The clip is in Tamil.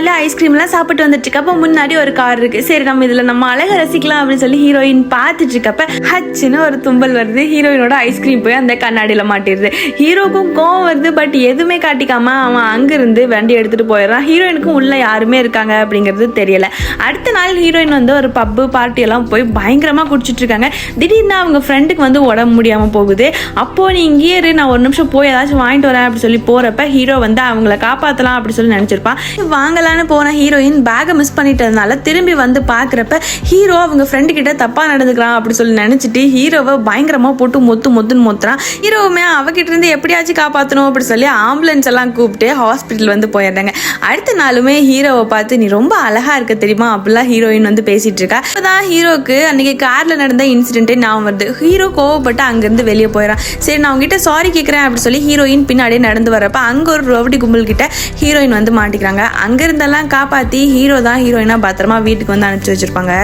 ஜாலியாக ஐஸ்கிரீம்லாம் சாப்பிட்டு வந்துட்டு இருக்கப்ப முன்னாடி ஒரு கார் இருக்கு. சரி நம்ம இதில் நம்ம அழகை ரசிக்கலாம் அப்படின்னு சொல்லி ஹீரோயின் பார்த்துட்டு இருக்கப்ப ஹச்சுன்னு ஒரு தும்பல் வருது. ஹீரோயினோட ஐஸ்கிரீம் போய் அந்த கண்ணாடியில் மாட்டிடுது. ஹீரோக்கும் கோவம் வருது பட் எதுவுமே காட்டிக்காம அவன் அங்கிருந்து வண்டி எடுத்துட்டு போயிடுறான். ஹீரோயினுக்கும் உள்ள யாருமே இருக்காங்க அப்படிங்கிறது தெரியல. அடுத்த நாள் ஹீரோயின் வந்து ஒரு பப்பு பார்ட்டி எல்லாம் போய் பயங்கரமாக குடிச்சிட்டு இருக்காங்க திடீர்னு அவங்க ஃப்ரெண்டுக்கு வந்து உடம்பு முடியாமல் போகுது. அப்போ நீ இங்கேயே இரு நான் ஒரு நிமிஷம் போய் ஏதாச்சும் வாங்கிட்டு வரேன் அப்படின்னு சொல்லி போறப்ப ஹீரோ வந்து அவங்கள காப்பாற்றலாம் அப்படி சொல்லி நினச்சிருப்பான். வாங்கலான்னு போன ஹீரோயின் பேகை மிஸ் பண்ணிட்டதுனால திரும்பி வந்து பார்க்குறப்ப ஹீரோ அவங்க ஃப்ரெண்டு கிட்ட தப்பாக நடந்துக்கிறான் அப்படி சொல்லி நினச்சிட்டு ஹீரோவை பயங்கரமாக போட்டு மொத்து மொத்துன்னு மொத்துறான். ஹீரோவுமே அவகிட்ட இருந்து எப்படியாச்சும் காப்பாற்றணும் அப்படி சொல்லி ஆம்புலன்ஸ் எல்லாம் கூப்பிட்டு ஹாஸ்பிட்டல் வந்து போயிடுறாங்க. அடுத்த நாளுமே ஹீரோவை பார்த்து நீ ரொம்ப அழகா இருக்க தெரியுமா? அப்படிலாம் ஹீரோயின் வந்து பேசிட்டு இருக்கா. இப்பதான் ஹீரோக்கு அன்னைக்கு கார்ல நடந்த இன்சிடென்ட்டே ஞாபகம் வருது. ஹீரோ கோவப்பட்டு அங்கேருந்து வெளியே போயிடறான் சரி நான் உங்ககிட்ட சாரி கேட்குறேன் அப்படின்னு சொல்லி ஹீரோயின் பின்னாடியே நடந்து வரப்ப அங்கே ஒரு ரவுடி கும்பல் கிட்ட ஹீரோயின் வந்து மாட்டிக்கிறாங்க. அங்கிருந்தெல்லாம் காப்பாற்றி ஹீரோ தான் ஹீரோயினா பத்திரமா வீட்டுக்கு வந்து அனுப்பிச்சு வச்சிருப்பாங்க.